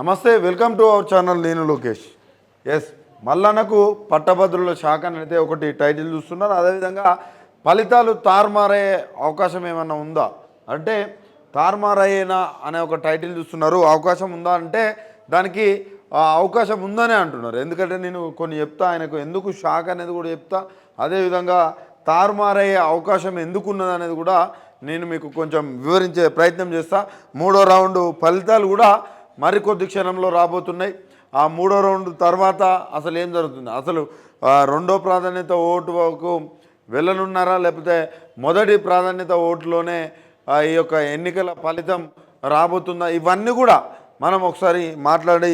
నమస్తే welcome to our channel నేను Lokesh. Yes మల్లన్నకు పట్టభద్రుల శాఖ అని అయితే ఒకటి టైటిల్ చూస్తున్నారు. అదేవిధంగా ఫలితాలు తారుమారయ్యే అవకాశం ఏమన్నా ఉందా? అంటే తారుమారయ్యేనా అనే ఒక టైటిల్ చూస్తున్నారు. అవకాశం ఉందా అంటే దానికి ఆ, అవకాశం ఉందనే అంటున్నారు. ఎందుకంటే నేను కొన్ని చెప్తా ఆయనకు ఎందుకు షాక్ అనేది కూడా చెప్తా. అదేవిధంగా తారుమారయ్యే అవకాశం ఎందుకు ఉన్నది అనేది కూడా నేను మీకు కొంచెం వివరించే ప్రయత్నం చేస్తా. మూడో రౌండ్ ఫలితాలు కూడా మరికొద్ది క్షణంలో రాబోతున్నాయి. ఆ మూడో రౌండ్ తర్వాత అసలు ఏం జరుగుతుంది? అసలు రెండో ప్రాధాన్యత ఓటుకు వెళ్ళనున్నారా? లేకపోతే మొదటి ప్రాధాన్యత ఓటులోనే ఈ యొక్క ఎన్నికల ఫలితం రాబోతుందా? ఇవన్నీ కూడా మనం ఒకసారి మాట్లాడి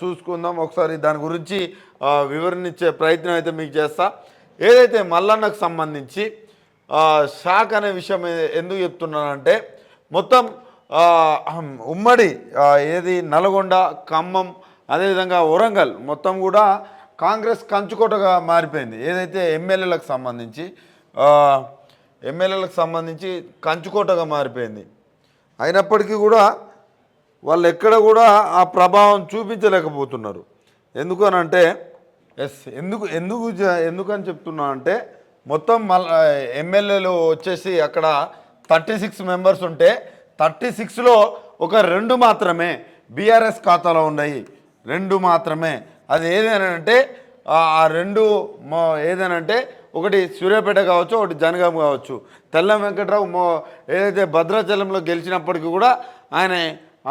చూసుకుందాం. ఒకసారి దాని గురించి ఆ, ప్రయత్నం అయితే మీకు చేస్తా. ఏదైతే మల్లన్నకు సంబంధించి షాక్ అనే విషయం ఎందుకు చెప్తున్నానంటే మొత్తం ఉమ్మడి ఏది నల్గొండ ఖమ్మం అదేవిధంగా వరంగల్ మొత్తం కూడా కాంగ్రెస్ కంచుకోటగా మారిపోయింది. ఏదైతే ఎమ్మెల్యేలకు సంబంధించి ఎమ్మెల్యేలకు సంబంధించి కంచుకోటగా మారిపోయింది. అయినప్పటికీ కూడా వాళ్ళు ఎక్కడ కూడా ఆ ప్రభావం చూపించలేకపోతున్నారు. ఎందుకు అని అంటే ఎస్ ఎందుకు ఎందుకు జ- ఎందుకని చెప్తున్నా అంటే మొత్తం మళ్ళీ ఎమ్మెల్యేలు వచ్చేసి అక్కడ థర్టీ సిక్స్ మెంబర్స్ ఉంటే థర్టీ సిక్స్లో ఒక రెండు మాత్రమే బీఆర్ఎస్ ఖాతాలో ఉన్నాయి. రెండు మాత్రమే. అది ఏదేనంటే ఆ ఆ రెండు మో ఏదేనంటే ఒకటి సూర్యాపేట కావచ్చు ఒకటి జనగాం కావచ్చు. తెల్లం వెంకట్రావు మో ఏదైతే భద్రాచలంలో గెలిచినప్పటికీ కూడా ఆయన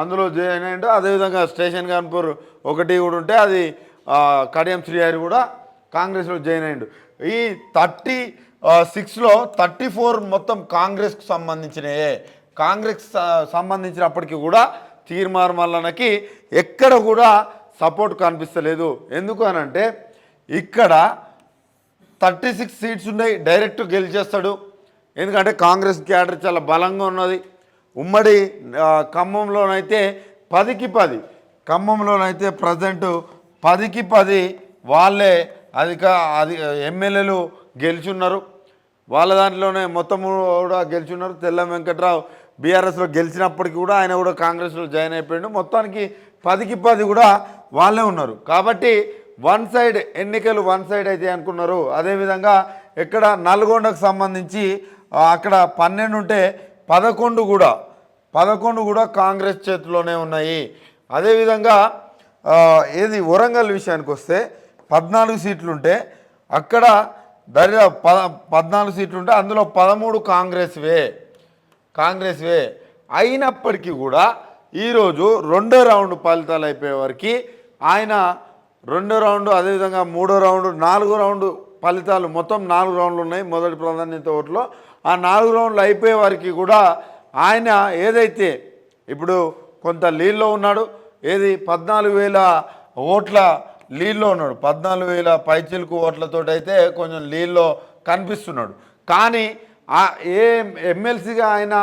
అందులో జాయిన్ అయ్యిండు. అదేవిధంగా స్టేషన్ కాన్పూర్ ఒకటి కూడా ఉంటే అది కడియం శ్రీహారి కూడా కాంగ్రెస్లో జాయిన్ అయ్యిండు. ఈ థర్టీ సిక్స్లో థర్టీ ఫోర్ మొత్తం కాంగ్రెస్కు సంబంధించినయే. కాంగ్రెస్ స- సంబంధించినప్పటికీ కూడా తీర్మార్ మల్లన్నకి ఎక్కడ కూడా సపోర్ట్ కనిపిస్తలేదు. ఎందుకు అనంటే ఇక్కడ థర్టీ సిక్స్ సీట్స్ ఉన్నాయి డైరెక్ట్ గెలిచేస్తాడు. ఎందుకంటే కాంగ్రెస్ క్యాడర్ చాలా బలంగా ఉన్నది. ఉమ్మడి ఖమ్మంలోనైతే పదికి పది ఖమ్మంలోనైతే ప్రజెంట్ పదికి పది వాళ్ళే అధిక అది ఎమ్మెల్యేలు గెలిచున్నారు వాళ్ళ దాంట్లోనే మొత్తం కూడా గెలిచున్నారు తెల్ల వెంకట్రావు బీఆర్ఎస్లో గెలిచినప్పటికీ కూడా ఆయన కూడా కాంగ్రెస్లో జాయిన్ అయిపోయాడు. మొత్తానికి పదికి పది కూడా వాళ్ళే ఉన్నారు. కాబట్టి వన్ సైడ్ ఎన్నికలు వన్ సైడ్ అయితే అనుకున్నారు. అదేవిధంగా ఇక్కడ నల్గొండకు సంబంధించి అక్కడ పన్నెండు ఉంటే పదకొండు కూడా పదకొండు కూడా కాంగ్రెస్ చేతిలోనే ఉన్నాయి. అదేవిధంగా ఏది వరంగల్ విషయానికి వస్తే పద్నాలుగు సీట్లుంటే అక్కడ దరిదాపు పద పద్నాలుగు సీట్లుంటే అందులో పదమూడు కాంగ్రెస్వే. కాంగ్రెస్వే అయినప్పటికీ కూడా ఈరోజు రెండో రౌండ్ ఫలితాలు అయిపోయే వరకు ఆయన రెండో రౌండ్ అదేవిధంగా మూడో రౌండ్ నాలుగో రౌండ్ ఫలితాలు మొత్తం నాలుగు రౌండ్లు ఉన్నాయి మొదటి ప్రాధాన్యత ఓట్లో. ఆ నాలుగు రౌండ్లు అయిపోయే వరకు కూడా ఆయన ఏదైతే ఇప్పుడు కొంత లీడ్లో ఉన్నాడు ఏది పద్నాలుగు వేల ఓట్ల లీడ్లో ఉన్నాడు పద్నాలుగు వేల పైచిలుకు ఓట్లతో అయితే కొంచెం లీడ్లో కనిపిస్తున్నాడు. కానీ ఆ ఏ ఎమ్మెల్సీగా ఆయన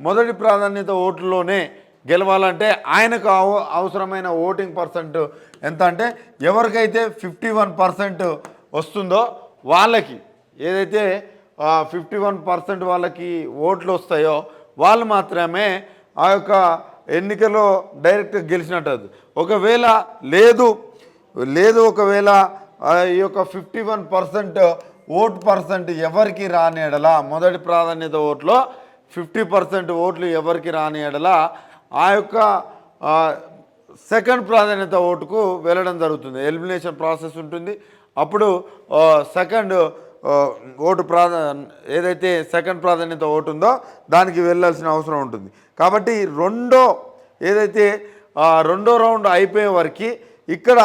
మొదటి ప్రాధాన్యత ఓట్లలోనే గెలవాలంటే ఆయనకు అవ- అవసరమైన ఓటింగ్ పర్సెంట్ ఎంత అంటే ఎవరికైతే ఫిఫ్టీ వన్ పర్సెంట్ వస్తుందో వాళ్ళకి ఏదైతే ఫిఫ్టీ వన్ పర్సెంట్ వాళ్ళకి ఓట్లు వస్తాయో వాళ్ళు మాత్రమే ఆ యొక్క ఎన్నికలో డైరెక్ట్ గెలిచినట్టు ఒకవేళ లేదు లేదు ఒకవేళ ఈ యొక్క fifty one percent vote percent ఎవరికి రాని ఎడల మొదటి ప్రాధాన్యత ఓట్లో ఫిఫ్టీ పర్సెంట్ ఓట్లు ఎవరికి రాని ఎడల ఆ యొక్క సెకండ్ ప్రాధాన్యత ఓటుకు వెళ్ళడం జరుగుతుంది. ఎలిమినేషన్ ప్రాసెస్ ఉంటుంది. అప్పుడు సెకండ్ ఓటు ప్రాధా ఏదైతే సెకండ్ ప్రాధాన్యత ఓటు ఉందో దానికి వెళ్ళాల్సిన అవసరం ఉంటుంది. కాబట్టి రెండో ఏదైతే రెండో రౌండ్ అయిపోయే వరకు ఇక్కడ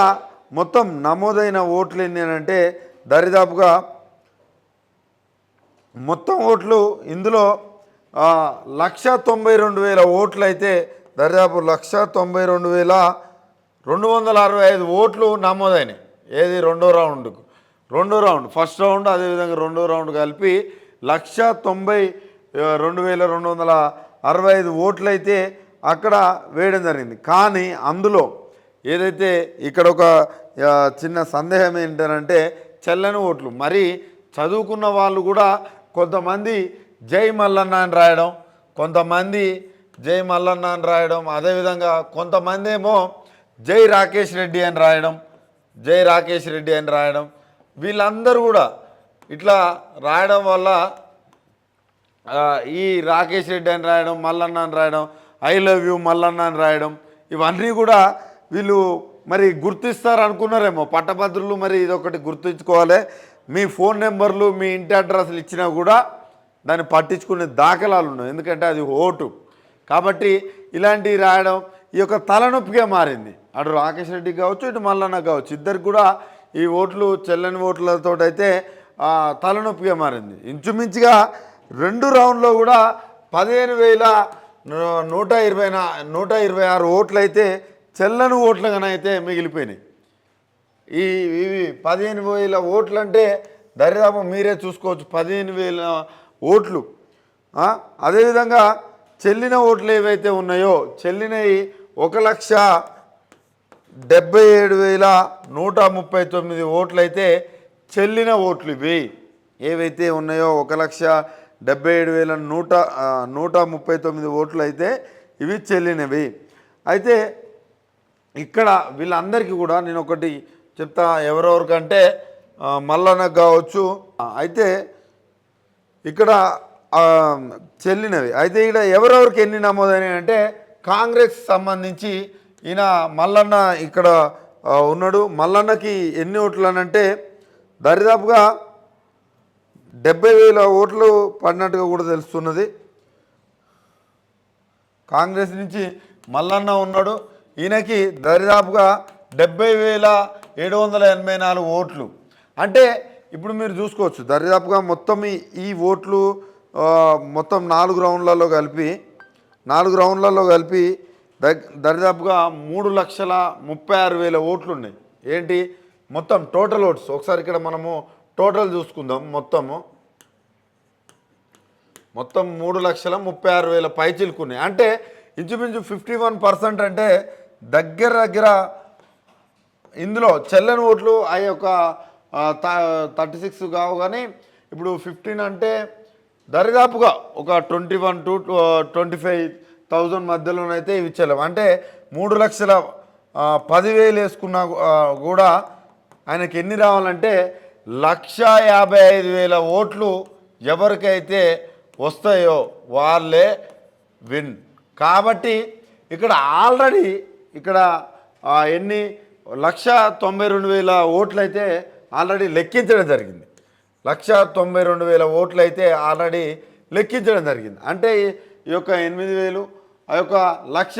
మొత్తం నమోదైన ఓట్లు ఏంటి అని అంటే దరిదాపుగా మొత్తం ఓట్లు ఇందులో లక్ష తొంభై రెండు వేల ఓట్లు అయితే దరిదాపు లక్ష తొంభై రెండు వేల రెండు వందల అరవై ఐదు ఓట్లు నమోదైనాయి. ఏది రెండో రౌండ్కు. రెండో రౌండ్ ఫస్ట్ రౌండ్ అదేవిధంగా రెండో రౌండ్ కలిపి లక్ష తొంభై రెండు వేల రెండు వందల అరవై ఐదు ఓట్లు అయితే అక్కడ వేయడం జరిగింది. కానీ అందులో ఏదైతే ఇక్కడ ఒక చిన్న సందేహం ఏంటంటే చెల్లని ఓట్లు. మరి చదువుకున్న వాళ్ళు కూడా కొంతమంది జై మల్లన్న అని రాయడం కొంతమంది జై మల్లన్న అని రాయడం అదేవిధంగా కొంతమంది ఏమో జై రాకేష్ రెడ్డి అని రాయడం జై రాకేష్ రెడ్డి అని రాయడం. వీళ్ళందరూ కూడా ఇట్లా రాయడం వల్ల ఈ రాకేష్ రెడ్డి అని రాయడం మల్లన్న అని రాయడం ఐ లవ్ యూ మల్లన్న అని రాయడం ఇవన్నీ కూడా వీళ్ళు మరి గుర్తిస్తారు అనుకున్నారేమో పట్టభద్రులు మరి ఇదొకటి గుర్తుంచుకోవాలి. మీ ఫోన్ నెంబర్లు మీ ఇంటి అడ్రస్లు ఇచ్చినా కూడా దాన్ని పట్టించుకునే దాఖలాలు ఉన్నాయి. ఎందుకంటే అది ఓటు. కాబట్టి ఇలాంటివి రాయడం ఈ యొక్క తలనొప్పిగా మారింది. అటు రాకేష్ రెడ్డికి కావచ్చు ఇటు మల్లన్న కావచ్చు ఇద్దరికి కూడా ఈ ఓట్లు చెల్లని ఓట్లతో అయితే తలనొప్పిగా మారింది. ఇంచుమించుగా రెండు రౌండ్లో కూడా పదిహేను వేల నూ- నూట ఇరవై నూట ఇరవై ఆరు ఓట్లు అయితే చెల్లని ఓట్లుగానైతే మిగిలిపోయినాయి. ఈ ఇవి పదిహేను వేల ఓట్లు అంటే దరిదాపు మీరే చూసుకోవచ్చు. పదిహేను వేల ఓట్లు. అదేవిధంగా చెల్లిన ఓట్లు ఏవైతే ఉన్నాయో చెల్లినవి ఒక లక్ష డెబ్బై ఏడు వేల నూట ముప్పై తొమ్మిది ఓట్లు అయితే చెల్లిన ఓట్లు ఇవి. ఏవైతే ఉన్నాయో ఒక లక్ష డెబ్బై ఏడు వేల నూట నూట ముప్పై తొమ్మిది ఓట్లు అయితే ఇవి చెల్లినవి. అయితే ఇక్కడ వీళ్ళందరికీ కూడా నేను ఒకటి చెప్తా ఎవరెవరికంటే ఆ, మల్లన్నకు కావచ్చు. అయితే ఇక్కడ చెల్లినవి. అయితే ఇక్కడ ఎవరెవరికి ఎన్ని నమోదైనవి అంటే కాంగ్రెస్ సంబంధించి ఈయన మల్లన్న ఇక్కడ ఉన్నాడు. మల్లన్నకి ఎన్ని ఓట్లు అంటే దరిదాపుగా డెబ్బై వేల ఓట్లు పడినట్టుగా కూడా తెలుస్తున్నది. కాంగ్రెస్ నుంచి మల్లన్న ఉన్నాడు. ఈయనకి దరిదాపుగా డెబ్బై వేల ఏడు వందల ఎనభై నాలుగు ఓట్లు. అంటే ఇప్పుడు మీరు చూసుకోవచ్చు దరిదాపుగా మొత్తం ఈ- ఓట్లు మొత్తం నాలుగు రౌండ్లలో కలిపి నాలుగు రౌండ్లలో కలిపి ద దరిదాపుగా మూడు లక్షల ముప్పై ఆరు వేల ఓట్లు ఉన్నాయి ఏంటి? మొత్తం టోటల్ ఓట్స్. ఒకసారి ఇక్కడ మనము టోటల్ చూసుకుందాం మొత్తము. మొత్తం మూడు లక్షల ముప్పై ఆరు వేల పైచిలుకున్నాయి. అంటే ఇంచుమించు ఫిఫ్టీ వన్ పర్సెంట్ అంటే దగ్గర దగ్గర ఇందులో చెల్లని ఓట్లు ఆ యొక్క థర్టీ సిక్స్ కావు కానీ ఇప్పుడు ఫిఫ్టీన్ అంటే దరిదాపుగా ఒక twenty one two twenty five thousand మధ్యలోనైతే ఇవి చెల్లవు అంటే మూడు లక్షల పదివేలు వేసుకున్నా కూడా ఆయనకి ఎన్ని రావాలంటే లక్ష యాభై ఐదు వేల ఓట్లు ఎవరికైతే వస్తాయో వాళ్ళే విన్. కాబట్టి ఇక్కడ ఆల్రెడీ ఇక్కడ ఎన్ని లక్ష తొంభై రెండు వేల ఓట్లు అయితే ఆల్రెడీ లెక్కించడం జరిగింది. లక్ష తొంభై రెండు వేల ఓట్లు అయితే ఆల్రెడీ లెక్కించడం జరిగింది. అంటే ఈ- యొక్క ఎనిమిది వేలు ఆ యొక్క లక్ష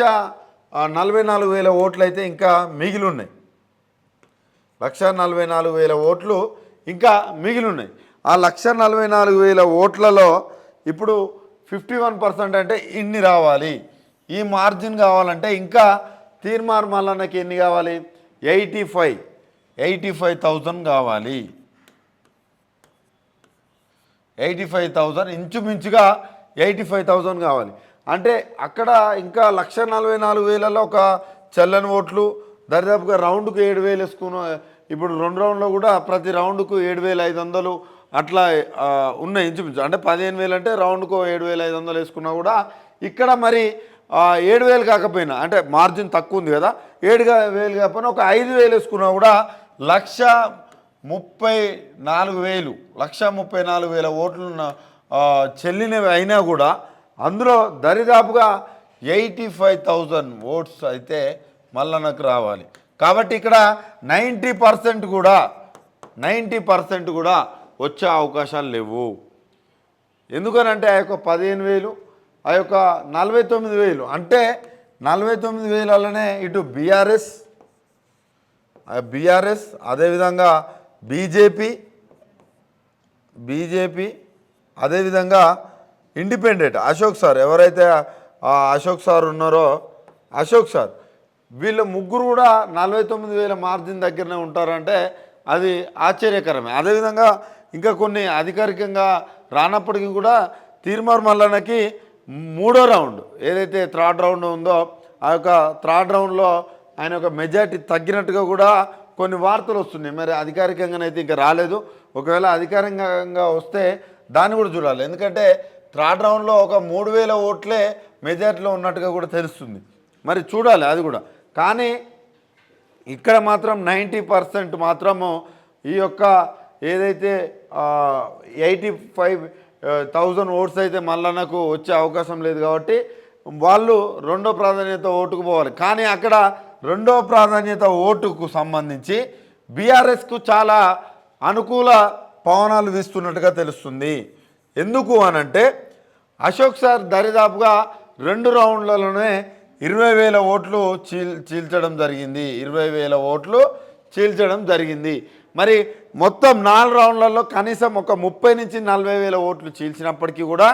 నలభై నాలుగు వేల ఓట్లు అయితే ఇంకా మిగిలి ఉన్నాయి లక్ష నలభై నాలుగు వేల ఓట్లు ఇంకా మిగిలి ఉన్నాయి ఆ లక్ష నలభై నాలుగు వేల ఓట్లలో ఇప్పుడు ఫిఫ్టీ వన్ పర్సెంట్ అంటే ఇన్ని రావాలి. ఈ మార్జిన్ కావాలంటే ఇంకా తీర్మార్ మల్లన్నకి ఎన్ని కావాలి? Eighty five. Eighty five thousand కావాలి. ఎయిటీ ఫైవ్ థౌజండ్ ఇంచుమించుగా ఎయిటీ ఫైవ్ థౌజండ్ కావాలి. అంటే అక్కడ ఇంకా లక్ష నలభై నాలుగు వేలలో ఒక చెల్లని ఓట్లు దరిదాపుగా రౌండ్కు ఏడు వేలు వేసుకున్న ఇప్పుడు రెండు రౌండ్లో కూడా ప్రతి రౌండ్కు ఏడు వేల ఐదు వందలు అట్లా ఉన్నాయి ఇంచుమించు. అంటే పదిహేను వేలు అంటే రౌండ్కు ఏడు వేల ఐదు వందలు వేసుకున్నా కూడా ఇక్కడ మరి ఏడు వేలు కాకపోయినా అంటే మార్జిన్ తక్కువ ఉంది కదా ఏడు వేలు కాకపోయినా ఒక ఐదు వేలు వేసుకున్నా కూడా లక్ష ముప్పై నాలుగు వేలు లక్ష ముప్పై నాలుగు వేల ఓట్లున్న చెల్లినవి అయినా కూడా అందులో దరిదాపుగా ఎయిటీ ఫైవ్ థౌజండ్ ఓట్స్ అయితే మల్లన్నకు రావాలి. కాబట్టి ఇక్కడ నైంటీ పర్సెంట్ కూడా నైంటీ పర్సెంట్ కూడా వచ్చే అవకాశాలు లేవు. ఎందుకనంటే ఆ యొక్క పదిహేను వేలు ఆ యొక్క నలభై తొమ్మిది వేలు. అంటే నలభై తొమ్మిది వేలలోనే ఇటు బీఆర్ఎస్ బీఆర్ఎస్ అదేవిధంగా బీజేపీ బీజేపీ అదేవిధంగా ఇండిపెండెంట్. అశోక్ సార్ ఎవరైతే అశోక్ సార్ ఉన్నారో అశోక్ సార్ వీళ్ళ ముగ్గురు కూడా నలభై తొమ్మిది వేల మార్జిన్ దగ్గరనే ఉంటారంటే అది ఆశ్చర్యకరమే. అదేవిధంగా ఇంకా కొన్ని అధికారికంగా రానప్పటికీ కూడా తీర్మార్ మల్లన్నకి మూడో రౌండ్. ఏదైతే థర్డ్ రౌండ్ ఉందో ఆ యొక్క థర్డ్ రౌండ్లో ఆయన యొక్క మెజార్టీ తగ్గినట్టుగా కూడా కొన్ని వార్తలు వస్తున్నాయి. మరి అధికారికంగానైతే ఇంకా రాలేదు. ఒకవేళ అధికారికంగా వస్తే దాన్ని కూడా చూడాలి. ఎందుకంటే థర్డ్ రౌండ్లో ఒక మూడు వేల ఓట్లే మెజార్టీలో ఉన్నట్టుగా కూడా తెలుస్తుంది. మరి చూడాలి అది కూడా. కానీ ఇక్కడ మాత్రం నైంటీ పర్సెంట్ మాత్రము ఈ యొక్క ఏదైతే ఎయిటీ ఫైవ్ థౌజండ్ ఓట్స్ అయితే మల్లన్నకు వచ్చే అవకాశం లేదు కాబట్టి వాళ్ళు రెండో ప్రాధాన్యత ఓటుకు పోవాలి. కానీ అక్కడ రెండో ప్రాధాన్యత ఓటుకు సంబంధించి బీఆర్ఎస్కు చాలా అనుకూల పవనాలు వీస్తున్నట్టుగా తెలుస్తుంది. ఎందుకు అనంటే అశోక్ సార్ దరిదాపుగా రెండు రౌండ్లలోనే ఇరవై వేల ఓట్లు చీల్ చీల్చడం జరిగింది. ఇరవై వేల ఓట్లు చీల్చడం జరిగింది. మరి మొత్తం నాలుగు రౌండ్లలో కనీసం ఒక ముప్పై నుంచి నలభై వేల ఓట్లు చీల్చినప్పటికీ కూడా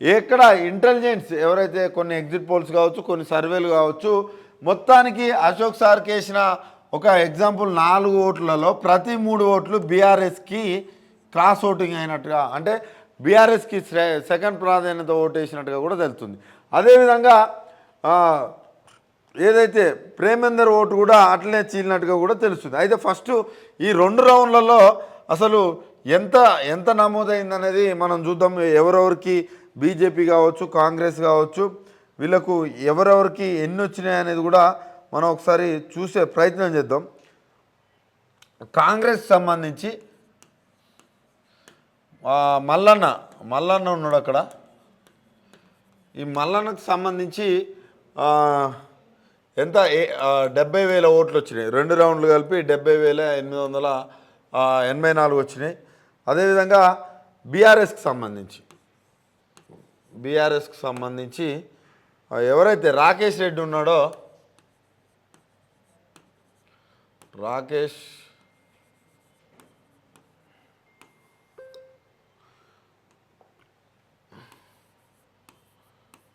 ఎక్కడ ఇంటెలిజెన్స్ ఎవరైతే కొన్ని ఎగ్జిట్ పోల్స్ కావచ్చు కొన్ని సర్వేలు కావచ్చు మొత్తానికి అశోక్ సార్కి వేసిన ఒక ఎగ్జాంపుల్ నాలుగు ఓట్లలో ప్రతి మూడు ఓట్లు బీఆర్ఎస్కి క్రాస్ ఓటింగ్ అయినట్టుగా అంటే బీఆర్ఎస్కి సెకండ్ ప్రాధాన్యత ఓటు వేసినట్టుగా కూడా తెలుస్తుంది. అదేవిధంగా ఏదైతే ప్రేమేందర్ ఓటు కూడా అట్లనే చీలినట్టుగా కూడా తెలుస్తుంది. అయితే ఫస్ట్ ఈ రెండు రౌండ్లలో అసలు ఎంత ఎంత నమోదైంది అనేది మనం చూద్దాం. ఎవరెవరికి బీజేపీ కావచ్చు కాంగ్రెస్ కావచ్చు వీళ్ళకు ఎవరెవరికి ఎన్ని వచ్చినాయి అనేది కూడా మనం ఒకసారి చూసే ప్రయత్నం చేద్దాం. కాంగ్రెస్ సంబంధించి మల్లన్న మల్లన్న ఉన్నాడు అక్కడ. ఈ మల్లన్నకు సంబంధించి ఎంత? ఏ- డెబ్బై వేల ఓట్లు వచ్చినాయి. రెండు రౌండ్లు కలిపి డెబ్బై వేల ఎనిమిది వందల ఎనభై నాలుగు వచ్చినాయి. అదేవిధంగా బీఆర్ఎస్కి సంబంధించి బీఆర్ఎస్కి సంబంధించి ఎవరైతే రాకేష్ రెడ్డి ఉన్నాడో రాకేష్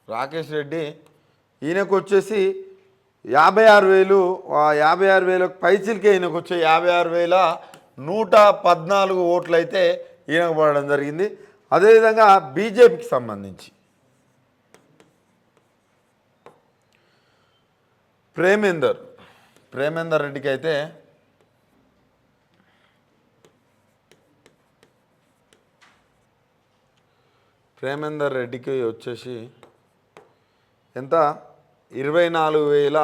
రాకేష్ రెడ్డి ఈయనకు వచ్చేసి యాభై ఆరు వేలు యాభై ఆరు వేలకు పైచిలకే ఈయనకు వచ్చే యాభై ఆరు వేల నూట పద్నాలుగు ఓట్లు అయితే ఈయనకు పడడం జరిగింది. అదేవిధంగా బీజేపీకి సంబంధించి ప్రేమేందర్ ప్రేమేందర్ రెడ్డికి అయితే ప్రేమేందర్ రెడ్డికి వచ్చేసి ఎంత? ఇరవై నాలుగు వేల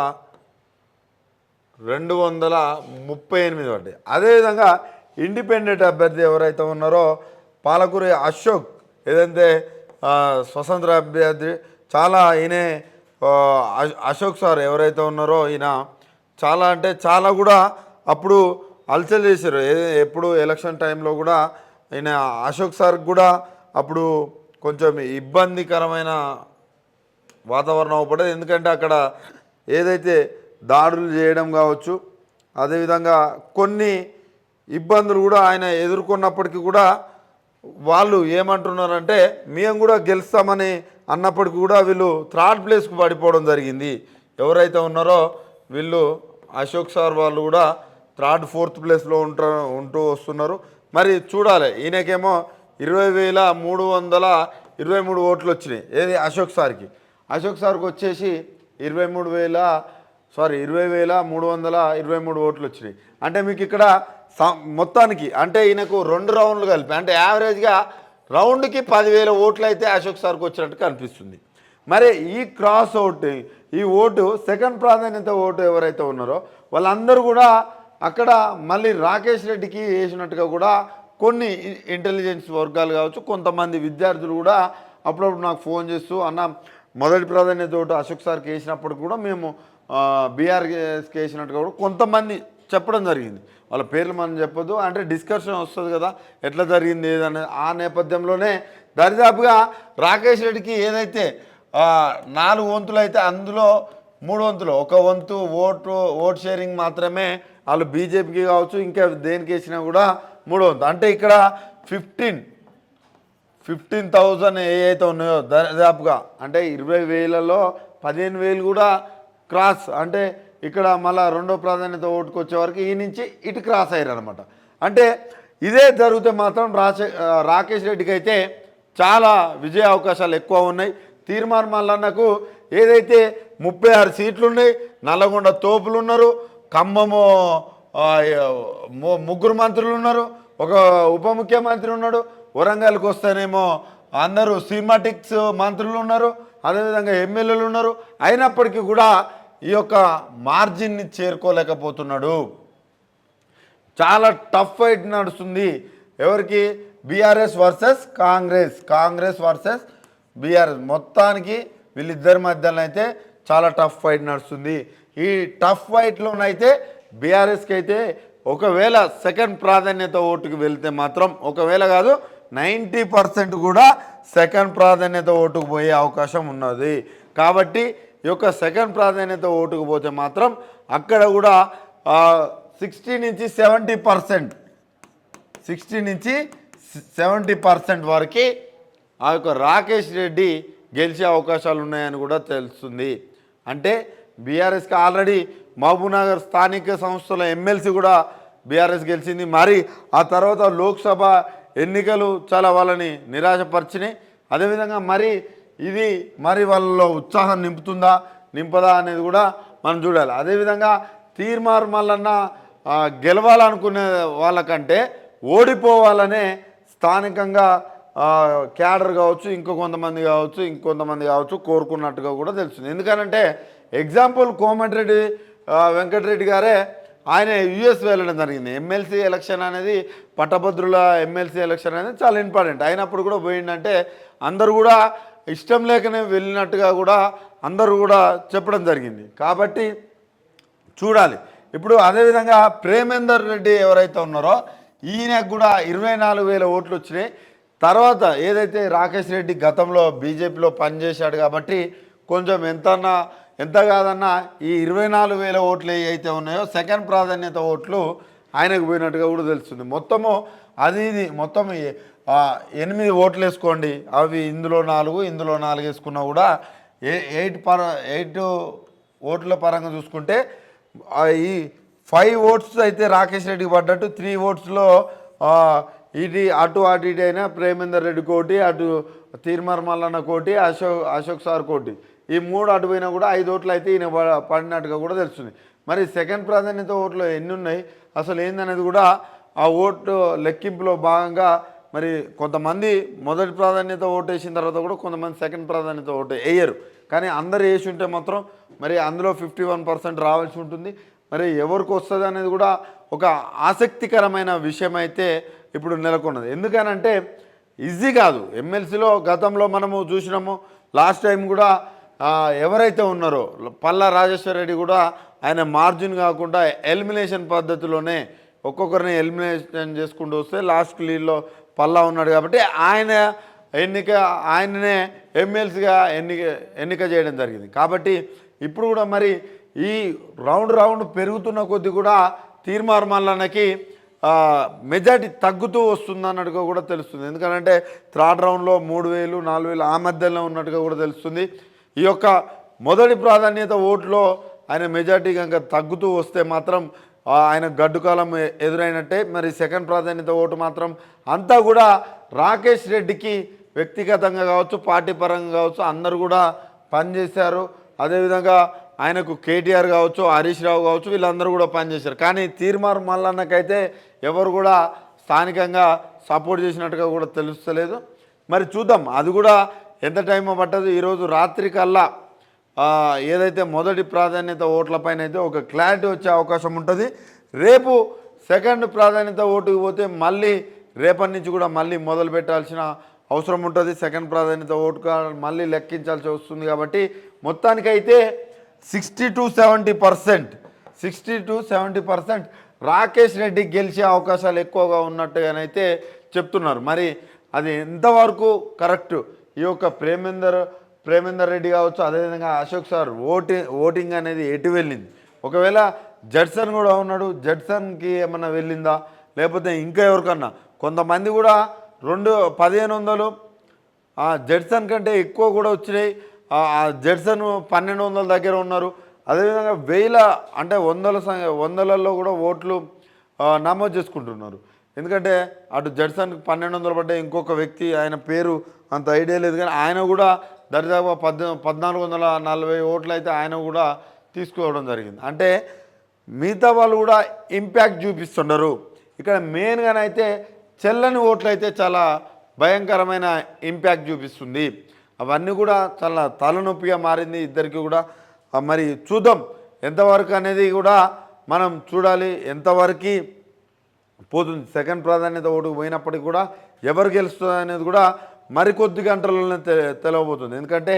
రెండు వందల ముప్పై ఎనిమిది పడ్డాయి. అదేవిధంగా ఇండిపెండెంట్ అభ్యర్థి ఎవరైతే ఉన్నారో పాలకూరి అశోక్ ఏదైతే స్వతంత్ర అభ్యర్థి చాలా ఈయనే అశోక్ సార్ ఎవరైతే ఉన్నారో ఈయన చాలా అంటే చాలా కూడా అప్పుడు అల్చల్ చేశారు. ఏ- ఎప్పుడు ఎలక్షన్ టైంలో కూడా ఈయన అశోక్ సార్ కూడా అప్పుడు కొంచెం ఇబ్బందికరమైన వాతావరణం అవ్వబడదు. ఎందుకంటే అక్కడ ఏదైతే దాడులు చేయడం కావచ్చు అదేవిధంగా కొన్ని ఇబ్బందులు కూడా ఆయన ఎదుర్కొన్నప్పటికీ కూడా వాళ్ళు ఏమంటున్నారంటే మేము కూడా గెలుస్తామని అన్నప్పటికీ కూడా వీళ్ళు థర్డ్ ప్లేస్కు పడిపోవడం జరిగింది. ఎవరైతే ఉన్నారో వీళ్ళు అశోక్ సార్ వాళ్ళు కూడా థర్డ్ ఫోర్త్ ప్లేస్లో ఉంట ఉంటూ వస్తున్నారు. మరి చూడాలి ఈయనకేమో ఇరవై వేల మూడు వందల ఇరవై మూడు ఓట్లు వచ్చినాయి ఏది అశోక్ సార్కి. అశోక్ సార్కి వచ్చేసి ఇరవై మూడు వేల సారీ ఇరవై వేల మూడు వందల ఇరవై మూడు ఓట్లు వచ్చినాయి. అంటే మీకు ఇక్కడ మొత్తానికి అంటే ఈయనకు రెండు రౌండ్లు కలిపి అంటే యావరేజ్గా రౌండ్కి పదివేల ఓట్లు అయితే అశోక్ సార్కి వచ్చినట్టు కనిపిస్తుంది. మరి ఈ క్రాస్ అవుట్ ఈ ఓటు సెకండ్ ప్రాధాన్యత ఓటు ఎవరైతే ఉన్నారో వాళ్ళందరూ కూడా అక్కడ మళ్ళీ రాకేష్ రెడ్డికి వేసినట్టుగా కూడా కొన్ని ఇంటెలిజెన్స్ వర్గాలు కావచ్చు కొంతమంది విద్యార్థులు కూడా అప్పుడప్పుడు నాకు ఫోన్ చేస్తూ అన్న మొదటి ప్రాధాన్యత అశోక్ సార్కి వేసినప్పుడు కూడా మేము బీఆర్ఎస్కి వేసినట్టుగా కూడా కొంతమంది చెప్పడం జరిగింది. వాళ్ళ పేర్లు మనం చెప్పొద్దు అంటే డిస్కషన్ వస్తుంది కదా ఎట్లా జరిగింది ఏదనేది ఆ నేపథ్యంలోనే దరిదాపుగా రాకేష్ రెడ్డికి ఏదైతే నాలుగు వంతులు అయితే అందులో మూడు వంతులు ఒక వంతు ఓటు ఓట్ షేరింగ్ మాత్రమే వాళ్ళు బీజేపీకి కావచ్చు ఇంకా దేనికి వేసినా కూడా మూడు వంతు అంటే ఇక్కడ ఫిఫ్టీన్ ఫిఫ్టీన్ థౌజండ్ ఏ అయితే ఉన్నాయో దాదాపుగా. అంటే ఇరవై వేలలో పదిహేను వేలు కూడా క్రాస్. అంటే ఇక్కడ మళ్ళా రెండో ప్రాధాన్యత ఓటుకు వచ్చేవరకు ఈ నుంచి ఇటు క్రాస్ అయ్యారు అనమాట అంటే ఇదే జరిగితే మాత్రం రాచే రాకేష్ రెడ్డికి అయితే చాలా విజయ అవకాశాలు ఎక్కువ ఉన్నాయి. తీర్మాన్ మల్లన్నకు ఏదైతే ముప్పై ఆరు సీట్లు ఉన్నాయి నల్లగొండ తోపులు ఉన్నారు ఖమ్మము ముగ్గురు మంత్రులు ఉన్నారు ఒక ఉప ముఖ్యమంత్రి ఉన్నాడు వరంగల్కి వస్తేనేమో అందరూ సినిమాటిక్స్ మంత్రులు ఉన్నారు అదేవిధంగా ఎమ్మెల్యేలు ఉన్నారు. అయినప్పటికీ కూడా ఈ యొక్క మార్జిన్ని చేరుకోలేకపోతున్నాడు. చాలా టఫ్ ఫైట్ నడుస్తుంది. ఎవరికి? BRS versus Congress Congress versus BRS. మొత్తానికి వీళ్ళిద్దరి మధ్యలో అయితే చాలా టఫ్ ఫైట్ నడుస్తుంది. ఈ టఫ్ ఫైట్లోనైతే బీఆర్ఎస్కి అయితే ఒకవేళ సెకండ్ ప్రాధాన్యత ఓటుకు వెళ్తే మాత్రం ఒకవేళ కాదు నైంటీ పర్సెంట్ కూడా సెకండ్ ప్రాధాన్యత ఓటుకు పోయే అవకాశం ఉన్నది. కాబట్టి ఈ యొక్క సెకండ్ ప్రాధాన్యత ఓటుకు పోతే మాత్రం అక్కడ కూడా సిక్స్టీ నుంచి సెవెంటీ పర్సెంట్ సిక్స్టీ నుంచి సెవెంటీ పర్సెంట్ వరకు ఆ యొక్క రాకేష్ రెడ్డి గెలిచే అవకాశాలు ఉన్నాయని కూడా తెలుస్తుంది. అంటే బీఆర్ఎస్కి ఆల్రెడీ మహబూబ్నగర్ స్థానిక సంస్థల ఎమ్మెల్సీ కూడా బీఆర్ఎస్ గెలిచింది. మరి ఆ తర్వాత లోక్సభ ఎన్నికలు చాలా వాళ్ళని నిరాశపరిచినాయి. అదేవిధంగా మరి ఇది మరి వాళ్ళలో ఉత్సాహం నింపుతుందా నింపదా అనేది కూడా మనం చూడాలి. అదేవిధంగా తీర్మార్ మల్లన్న గెలవాలనుకునే వాళ్ళకంటే ఓడిపోవాలనే స్థానికంగా క్యాడర్ కావచ్చు ఇంకో కొంతమంది కావచ్చు ఇంకొంతమంది కావచ్చు కోరుకున్నట్టుగా కూడా తెలుస్తుంది. ఎందుకనంటే ఎగ్జాంపుల్ కోమటిరెడ్డి వెంకటరెడ్డి గారే ఆయన యుఎస్ వెళ్ళడం జరిగింది. ఎమ్మెల్సీ ఎలక్షన్ అనేది పట్టభద్రుల ఎమ్మెల్సీ ఎలక్షన్ అనేది చాలా ఇంపార్టెంట్ అయినప్పుడు కూడా పోయిందంటే అందరూ కూడా ఇష్టం లేకనే వెళ్ళినట్టుగా కూడా అందరూ కూడా చెప్పడం జరిగింది. కాబట్టి చూడాలి. ఇప్పుడు అదేవిధంగా ప్రేమేందర్ రెడ్డి ఎవరైతే ఉన్నారో ఈయనకు కూడా ఇరవై నాలుగు వేల ఓట్లు వచ్చినాయి. తర్వాత ఏదైతే రాకేష్ రెడ్డి గతంలో బీజేపీలో పనిచేశాడు కాబట్టి కొంచెం ఎంతన్నా ఎంత కాదన్నా ఈ ఇరవై నాలుగు వేల ఓట్లు ఏవైతే ఉన్నాయో సెకండ్ ప్రాధాన్యత ఓట్లు ఆయనకు పోయినట్టుగా కూడా తెలుస్తుంది. మొత్తము అది ఇది మొత్తం ఎనిమిది ఓట్లు వేసుకోండి. అవి ఇందులో నాలుగు ఇందులో నాలుగు వేసుకున్నా కూడా ఏ ఎయిట్ పర ఎయిట్ ఓట్ల పరంగా చూసుకుంటే ఈ ఫైవ్ ఓట్స్ అయితే రాకేష్ రెడ్డికి పడ్డట్టు త్రీ ఓట్స్లో ఇటు అటు అటు ఇటు అయినా ప్రేమేందర్ రెడ్డి కోటి అటు తీర్మర్ మల్లన్న కోటి అశోక్ అశోక్ సార్ కోటి. ఈ మూడు అటు పోయినా కూడా ఐదు ఓట్లు అయితే ఈయన పడినట్టుగా కూడా తెలుస్తుంది. మరి సెకండ్ ప్రాధాన్యత ఓట్లు ఎన్ని ఉన్నాయి? అసలు ఏందనేది కూడా ఆ ఓటు లెక్కింపులో భాగంగా మరి కొంతమంది మొదటి ప్రాధాన్యత ఓటు వేసిన తర్వాత కూడా కొంతమంది సెకండ్ ప్రాధాన్యత ఓటు వేయరు. కానీ అందరు వేసి ఉంటే మాత్రం మరి అందులో ఫిఫ్టీ వన్ పర్సెంట్ రావాల్సి ఉంటుంది. మరి ఎవరికి వస్తుంది అనేది కూడా ఒక ఆసక్తికరమైన విషయం అయితే ఇప్పుడు నెలకొన్నది. ఎందుకనంటే ఈజీ కాదు. ఎమ్మెల్సీలో గతంలో మనము చూసినాము లాస్ట్ టైం కూడా ఎవరైతే ఉన్నారో పల్లా రాజేశ్వర రెడ్డి కూడా ఆయన మార్జిన్ కాకుండా ఎలిమినేషన్ పద్ధతిలోనే ఒక్కొక్కరిని ఎలిమినేషన్ చేసుకుంటూ వస్తే లాస్ట్ లీడ్లో పల్లా ఉన్నాడు కాబట్టి ఆయన ఎన్నిక ఆయననే ఎమ్మెల్సీగా ఎన్నిక ఎన్నిక చేయడం జరిగింది. కాబట్టి ఇప్పుడు కూడా మరి ఈ రౌండ్ రౌండ్ పెరుగుతున్న కొద్దీ కూడా తీర్మార్ మల్లన్నకి మెజార్టీ తగ్గుతూ వస్తుంది అన్నట్టుగా కూడా తెలుస్తుంది. ఎందుకంటే థర్డ్ రౌండ్లో మూడు వేలు నాలుగు వేలు ఆ మధ్యలో ఉన్నట్టుగా కూడా తెలుస్తుంది. ఈ యొక్క మొదటి ప్రాధాన్యత ఓట్లో ఆయన మెజార్టీ కనుక తగ్గుతూ వస్తే మాత్రం ఆయన గడ్డు కాలం ఎదురైనట్టే. మరి సెకండ్ ప్రాధాన్యత ఓటు మాత్రం అంతా కూడా రాకేష్ రెడ్డికి వ్యక్తిగతంగా కావచ్చు పార్టీ పరంగా కావచ్చు అందరూ కూడా పనిచేశారు. అదేవిధంగా ఆయనకు కేటీఆర్ కావచ్చు హరీష్ రావు కావచ్చు వీళ్ళందరూ కూడా పనిచేశారు. కానీ తీర్మార్ మల్లన్నకైతే ఎవరు కూడా స్థానికంగా సపోర్ట్ చేసినట్టుగా కూడా తెలుస్తలేదు. మరి చూద్దాం. అది కూడా ఎంత టైం పట్టదు? ఈరోజు రాత్రి కల్లా ఏదైతే మొదటి ప్రాధాన్యత ఓట్లపైన అయితే ఒక క్లారిటీ వచ్చే అవకాశం ఉంటుంది. రేపు సెకండ్ ప్రాధాన్యత ఓటుకు పోతే మళ్ళీ రేపటి నుంచి కూడా మళ్ళీ మొదలు పెట్టాల్సిన అవసరం ఉంటుంది. సెకండ్ ప్రాధాన్యత ఓటు మళ్ళీ లెక్కించాల్సి వస్తుంది కాబట్టి మొత్తానికైతే sixty to seventy percent sixty to seventy percent Rakesh Reddy గెలిచే అవకాశాలు ఎక్కువగా ఉన్నట్టుగానైతే చెప్తున్నారు. మరి అది ఎంతవరకు కరెక్ట్? ఈ యొక్క ప్రేమేందర్ ప్రేమేందర్ రెడ్డి కావచ్చు అదేవిధంగా అశోక్ సార్ ఓటి ఓటింగ్ అనేది ఎటు వెళ్ళింది? ఒకవేళ జడ్సన్ కూడా ఉన్నాడు జడ్సన్కి ఏమన్నా వెళ్ళిందా? లేకపోతే ఇంకా ఎవరికన్నా? కొంతమంది కూడా రెండు పదిహేను వందలు ఆ జడ్సన్ కంటే ఎక్కువ కూడా వచ్చినాయి. ఆ జడ్సన్ పన్నెండు వందల దగ్గర ఉన్నారు. అదేవిధంగా వేల అంటే వందల సంఖ్య వందలలో కూడా ఓట్లు నమోదు చేసుకుంటున్నారు. ఎందుకంటే అటు జడ్సన్కి పన్నెండు వందలు పడ్డ ఇంకొక వ్యక్తి ఆయన పేరు అంత ఐడియా లేదు. కానీ ఆయన కూడా దరిదాపు పద్ద పద్నాలుగు వందల నలభై ఓట్లు అయితే ఆయన కూడా తీసుకోవడం జరిగింది. అంటే మిగతా వాళ్ళు కూడా ఇంపాక్ట్ చూపిస్తున్నారు ఇక్కడ మెయిన్గానైతే చెల్లని ఓట్లు అయితే చాలా భయంకరమైన ఇంపాక్ట్ చూపిస్తుంది. అవన్నీ కూడా చాలా తలనొప్పిగా మారింది ఇద్దరికి కూడా. మరి చూద్దాం. ఎంతవరకు అనేది కూడా మనం చూడాలి. ఎంతవరకు పోతుంది సెకండ్ ప్రాధాన్యత ఓటుకు పోయినప్పటికీ కూడా ఎవరు గెలుస్తుంది అనేది కూడా మరికొద్ది గంటలలోనే తె తెలవబోతుంది. ఎందుకంటే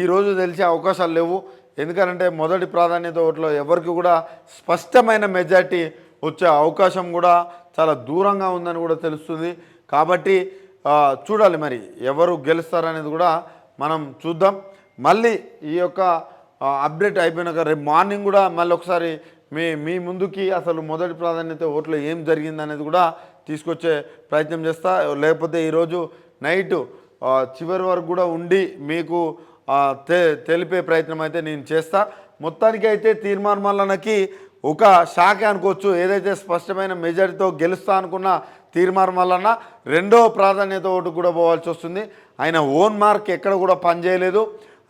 ఈరోజు తెలిసే అవకాశాలు లేవు. ఎందుకంటే మొదటి ప్రాధాన్యత ఓట్లో ఎవరికి కూడా స్పష్టమైన మెజార్టీ వచ్చే అవకాశం కూడా చాలా దూరంగా ఉందని కూడా తెలుస్తుంది. కాబట్టి చూడాలి మరి ఎవరు గెలుస్తారనేది కూడా మనం చూద్దాం. మళ్ళీ ఈ యొక్క అప్డేట్ అయిపోయినాక రేపు మార్నింగ్ కూడా మళ్ళీ ఒకసారి మీ మీ ముందుకి అసలు మొదటి ప్రాధాన్యత ఓట్లో ఏం జరిగింది అనేది కూడా తీసుకొచ్చే ప్రయత్నం చేస్తా. లేకపోతే ఈరోజు నైట్ చివరి వరకు కూడా ఉండి మీకు తె తెలిపే ప్రయత్నం అయితే నేను చేస్తా. మొత్తానికి అయితే తీర్మానమల్లనకి ఒక శాఖ అనుకోవచ్చు. ఏదైతే స్పష్టమైన మెజారిటీతో గెలుస్తా అనుకున్న తీర్మానమల్లన్న రెండో ప్రాధాన్యత ఓటు కూడా పోవాల్సి వస్తుంది. ఆయన ఓన్ మార్క్ ఎక్కడ కూడా పనిచేయలేదు.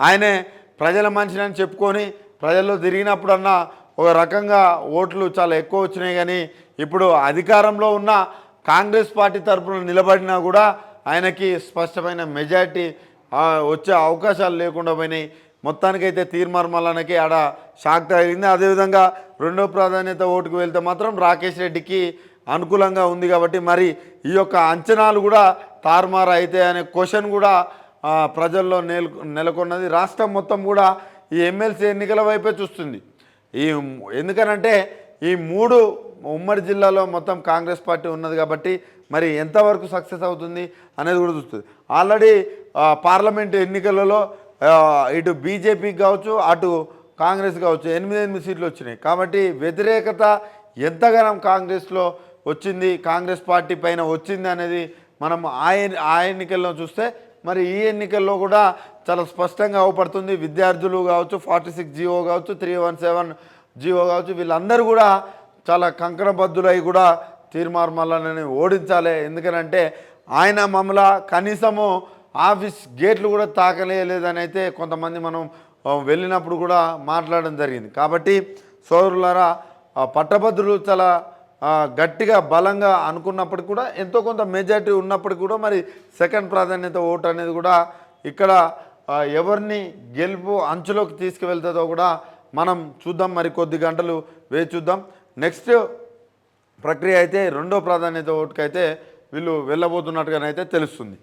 ఆయనే ప్రజల మనిషిని చెప్పుకొని ప్రజల్లో తిరిగినప్పుడన్నా ఒక రకంగా ఓట్లు చాలా ఎక్కువ వచ్చినాయి కానీ ఇప్పుడు అధికారంలో ఉన్న కాంగ్రెస్ పార్టీ తరఫున నిలబడినా కూడా ఆయనకి స్పష్టమైన మెజారిటీ వచ్చే అవకాశాలు లేకుండా పోయినాయి. మొత్తానికైతే తీర్మార్మలనకి ఆడ షాక్ తగిలింది. అదేవిధంగా రెండో ప్రాధాన్యత ఓటుకు వెళ్తే మాత్రం రాకేష్ రెడ్డికి అనుకూలంగా ఉంది కాబట్టి మరి ఈ యొక్క అంచనాలు కూడా తారుమారు అయితే అనే క్వశ్చన్ కూడా ప్రజల్లో నెల నెలకొన్నది. రాష్ట్రం మొత్తం కూడా ఈ ఎమ్మెల్సీ ఎన్నికల వైపే చూస్తుంది. ఈ ఎందుకనంటే ఈ మూడు ఉమ్మడి జిల్లాలో మొత్తం కాంగ్రెస్ పార్టీ ఉన్నది కాబట్టి మరి ఎంతవరకు సక్సెస్ అవుతుంది అనేది కూడా చూస్తుంది. ఆల్రెడీ పార్లమెంటు ఎన్నికలలో ఇటు బీజేపీకి కావచ్చు అటు కాంగ్రెస్ కావచ్చు ఎనిమిది ఎనిమిది సీట్లు వచ్చినాయి. కాబట్టి వ్యతిరేకత ఎంతగానం కాంగ్రెస్లో వచ్చింది కాంగ్రెస్ పార్టీ పైన వచ్చింది అనేది మనం ఆ ఆ ఎన్నికల్లో చూస్తే మరి ఈ ఎన్నికల్లో కూడా చాలా స్పష్టంగా అవపడుతుంది. విద్యార్థులు కావచ్చు ఫార్టీ సిక్స్ జీవో కావచ్చు త్రీ వన్ సెవెన్ జీవో కావచ్చు వీళ్ళందరూ కూడా చాలా కంకణబద్ధులై కూడా తీర్మార్మల్లని ఓడించాలి. ఎందుకనంటే ఆయన మమ్మల కనీసము ఆఫీస్ గేట్లు కూడా తాకలేదని అయితే కొంతమంది మనం వెళ్ళినప్పుడు కూడా మాట్లాడడం జరిగింది. కాబట్టి సోదరులారా పట్టభద్రులు చాలా గట్టిగా బలంగా అనుకున్నప్పటికి కూడా ఎంతో కొంత మెజార్టీ ఉన్నప్పటికీ కూడా మరి సెకండ్ ప్రాధాన్యత ఓటు అనేది కూడా ఇక్కడ ఎవరిని గెలుపు అంచులోకి తీసుకువెళ్తుందో కూడా మనం చూద్దాం. మరి కొద్ది గంటలు వేచి చూద్దాం. నెక్స్ట్ ప్రక్రియ అయితే రెండో ప్రాధాన్యత ఓటుకైతే వీళ్ళు వెళ్ళబోతున్నట్టుగానైతే తెలుస్తుంది.